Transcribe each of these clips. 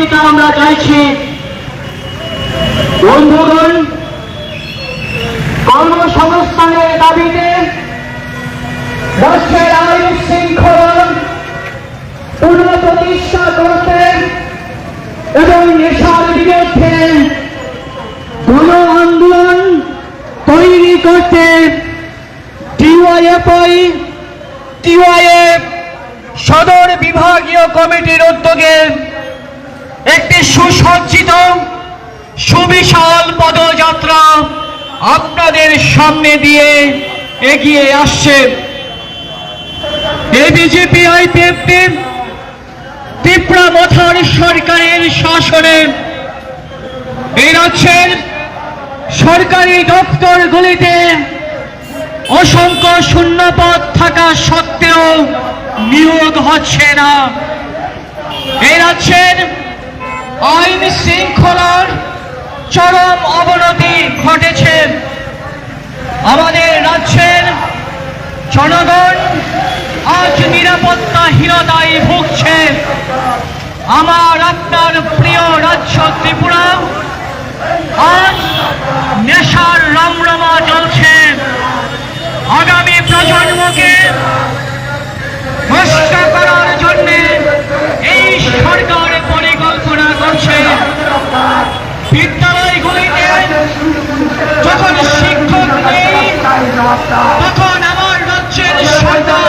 সহযোগিতা আমরা চাইছি। বন্ধুগণ, কর্মসংস্থানের দাবিতে রাষ্ট্রের আইন শৃঙ্খলা পুনঃপ্রতিষ্ঠা করতে এবং নেশার বিরুদ্ধে গণ আন্দোলন তৈরি করতে টিওয়াইএফআই, টিওয়াইএফ সদর বিভাগীয় কমিটির উদ্যোগে একটি সুসজ্জিত, সুবিশাল পদযাত্রা আপনাদের সামনে দিয়ে এগিয়ে আসছে। এই বিজেপি আইপিএফ ত্রিপুরা মথার সরকারের শাসনে এই রাজ্যের সরকারি দপ্তরগুলিতে অসংখ্য শূন্যপদ থাকা সত্ত্বেও নিয়োগ হচ্ছে না। এই রাজ্যের আইন শৃঙ্খলার চরম অবনতি ঘটেছে। আমাদের রাজ্যের জনগণ আজ নিরাপত্তাহীনতায় ভুগছে। আমার, আপনার প্রিয় রাজ্য ত্রিপুরা, আজ নেশার রমরমা চলছে আগামী প্রজন্মকে বিদ্যালয়গুলিতে যখন শিক্ষক নেই তখন আমার রাজ্যের সরকার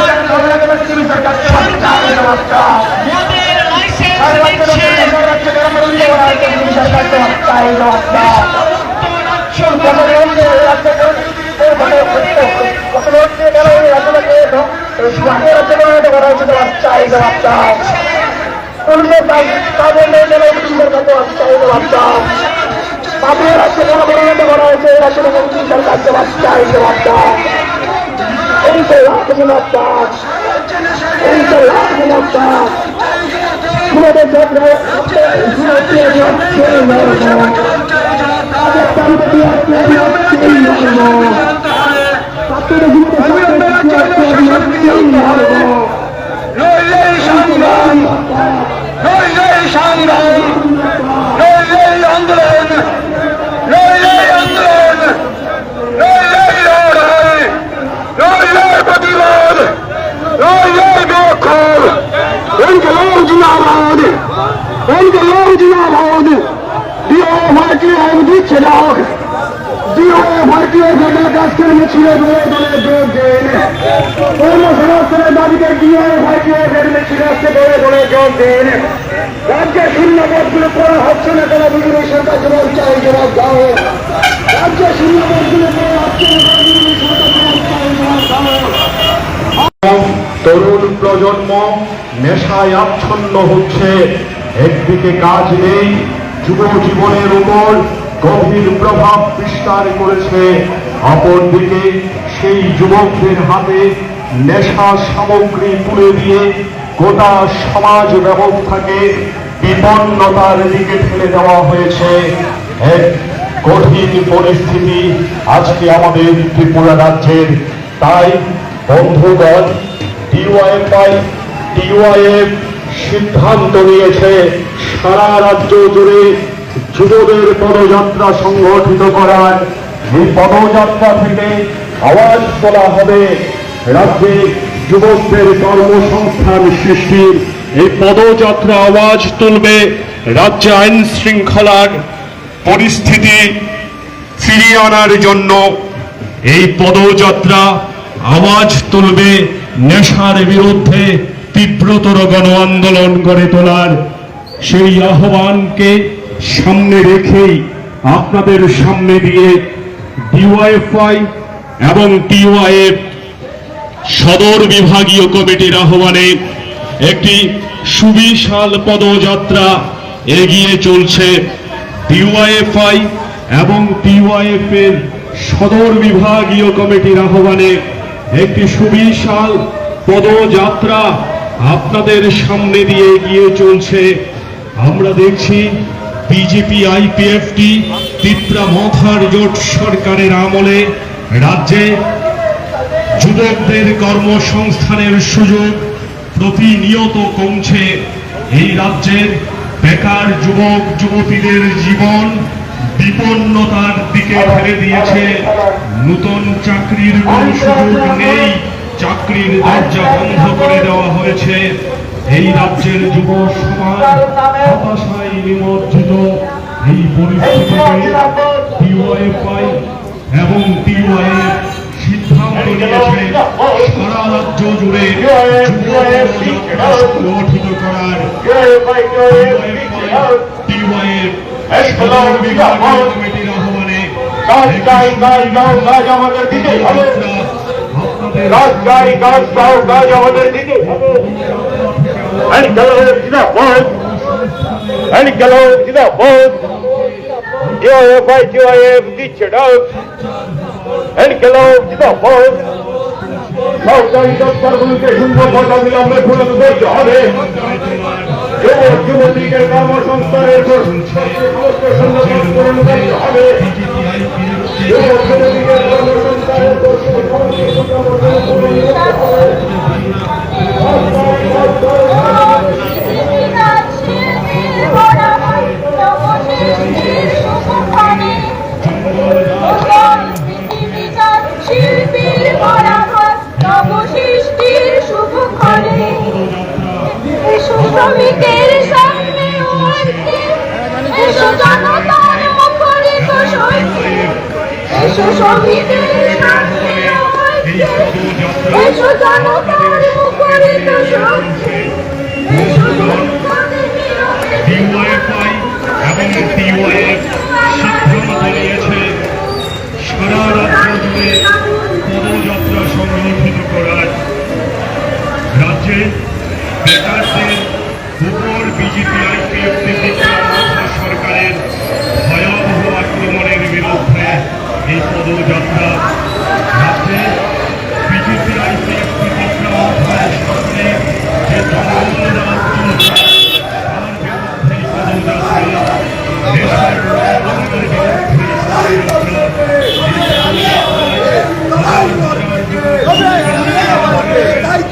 মদের লাইসেন্স রাজ্যে কোনো পরিণত করা হয়েছে রাজ্যের মন্ত্রী সরকার জবাব চাই জবাব দাও এই তো লাখ জবাব দাও এই তো লাখ জবাব দাও তোমাদের জন্য তোমাদের জন্য সেই মর্ম তাদের তালিকা দিয়ে আসছে সেই মর্ম তাদের জীবনে সেই মর্ম নইলে সংগ্রাম নইলে সংগ্রাম নইলে আন্দোলন নইলে আন্দোলন নইলে লড়াই নইলে প্রতিবাদ নইলে বিক্ষোভ ইনকলাব জিন্দাবাদ ইনকলাব জিন্দাবাদ দিও ভারতীয় দিচ্ছে লোক দিও ভারতীয় কাজের মিছিলে দলে দলে যোগ দেন কর্মসংস্থানের দাবিতে ভারতীয় জনতা মিছিলে আসতে দলে দলে যোগ দেন রাজ্যের শূন্য পদগুলো করা হচ্ছে না কেন বিজেপি সরকার জবাব চাই, জবাব দাও। রাজ্যের শূন্য পদগুলো করা হচ্ছে না বিজেপি সরকার জবাব চাই, জবাব দাও। তরুণ প্রজন্ম নেশায় আচ্ছন্ন হচ্ছে। একদিকে কাজ নেই যুব জীবনের উপর গভীর প্রভাব বিস্তার করেছে। অপরদিকে সেই যুবকদের হাতে নেশা সামগ্রী তুলে দিয়ে গোটা সমাজ ব্যবস্থাকে বিপন্নতার দিকে ঠেলে দেওয়া হয়েছে। এক কঠিন পরিস্থিতি আজকে আমাদের ত্রিপুরা রাজ্যের। তাই, বন্ধুগণ ডিওয়াইফআই ডিওয়াইএফ সিদ্ধান্ত নিয়েছে সারা রাজ্য জুড়ে যুবদের পদযাত্রা সংগঠিত করার এই পদযাত্রা থেকে আওয়াজ তোলা হবে রাজ্যে যুবকদের কর্মসংস্থান সৃষ্টির। এই পদযাত্রা আওয়াজ তুলবে রাজ্যে আইন শৃঙ্খলার পরিস্থিতি ফিরিয়ে আনার জন্য। এই পদযাত্রা আওয়াজ তুলবে নেশার বিরুদ্ধে তীব্রতর গণ আন্দোলন গড়ে তোলার। সেই আহ্বানকে সামনে রেখেই আপনাদের সামনে দিয়ে ডিওয়াইএফআই এবং টিওয়াইএফ সদর বিভাগীয় কমিটির আহ্বানে একটি সুবিশাল পদযাত্রা এগিয়ে চলছে। ডিওয়াইএফআই এবং টিওয়াইএফ সদর বিভাগীয় কমিটির আহ্বানে একটি সুবিশাল পদযাত্রা আপনাদের সামনে দিয়ে এগিয়ে চলছে। আমরা দেখছি বিজেপি আইপিএফটি ত্রিপুরা মথার জোট সরকারের আমলে রাজ্যে যুবকদের কর্মসংস্থানের সুযোগ প্রতিনিয়ত কমছে। এই রাজ্যের বেকার যুবক, যুবতীদের জীবন বিপন্নতার দিকে ফেলে দিয়েছে। নতুন চাকরির কোন সুযোগ নেই। চাকরির দরজা বন্ধ করে দেওয়া হয়েছে। এই রাজ্যের যুব সমাজ হতাশায় নিমজ্জিত। এই পরিস্থিতিতে ডিওয়াইফআই এবং ডিওয়াইএফ সিদ্ধান্ত নিয়েছে সারা রাজ্য জুড়ে সংগঠিত করার বিভাগীয় কমিটির আহ্বানে আমাদের দিতে হবে গাছ গাও গাছ আমাদের And DIFI, DIF, দিচ্ছে ডাক And the জিন্দাবাদ সরকারি দপ্তরগুলোকে কথা বিলম্বে খুলে করতে হবে যুবক যুবতীদের কর্মসংস্থানের সমস্ত সংগঠন এবং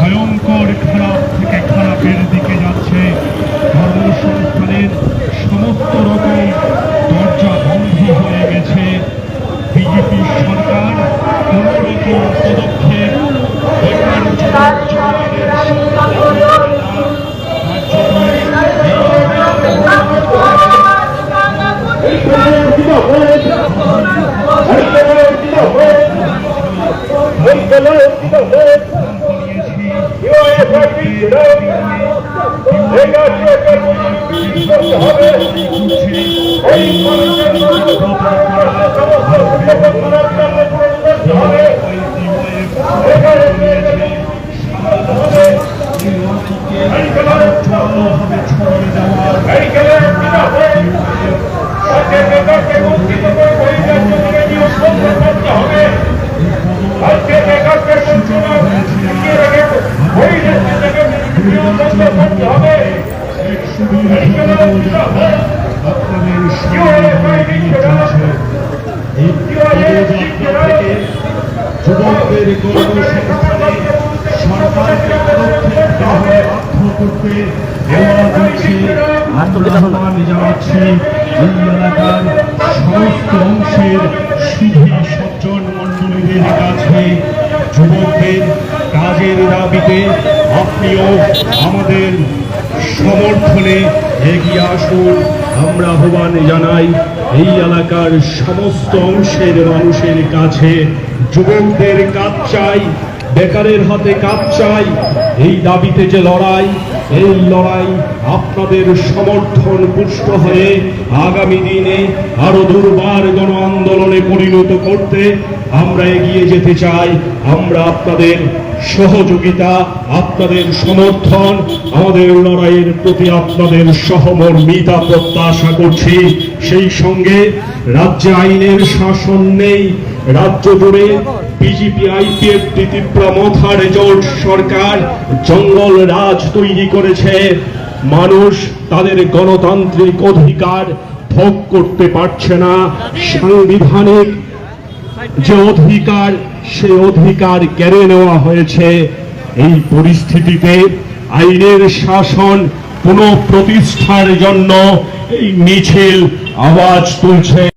ভয়ঙ্কর, খারাপ থেকে খারাপের দিকে যাচ্ছে। ধর্মসংস্থানের সমস্ত রকম দরজা বন্ধ হয়ে গেছে। বিজেপি সরকার কোন রকম পদক্ষেপ বেকার যুবক আপনাদের থেকে যুবকদের সরকারকে পদক্ষেপ করতে দেওয়া হচ্ছে আহ্বান জানাচ্ছি এই যুবকদের কাজের দাবিতে আপনিও আমাদের সমর্থনে এগিয়ে আসুন। আমরা আহ্বান জানাই, এই এলাকার সমস্ত অংশের মানুষের কাছে। যুবকদের কাজ চাই, বেকারের হাতে কাজ চাই এই দাবিতে যে লড়াই, এই লড়াই আপনাদের সমর্থন পুষ্ট হয়ে আগামী দিনে আরও দুর্বার গণ আন্দোলনে পরিণত করতে আমরা এগিয়ে যেতে চাই। আমরা আপনাদের সহযোগিতা, আপনাদের সমর্থন, আমাদের লড়াইয়ের প্রতি আপনাদের সহমর্মিতা প্রত্যাশা করছি। সেই সঙ্গে রাজ্যে আইনের শাসন নেই রাজ্য জুড়ে বিজেপি, আইপিএফ ত্রিপুরা জোট সরকার জঙ্গল রাজ তৈরি করেছে। মানুষ তাদের গণতান্ত্রিক অধিকার ভোগ করতে পারছে না। সাংবিধানিক যে অধিকার, সে অধিকার কেড়ে নেওয়া হয়েছে। এই পরিস্থিতিতে আইনের শাসন পুনঃ প্রতিষ্ঠার জন্য এই মিছিল আওয়াজ তুলছে।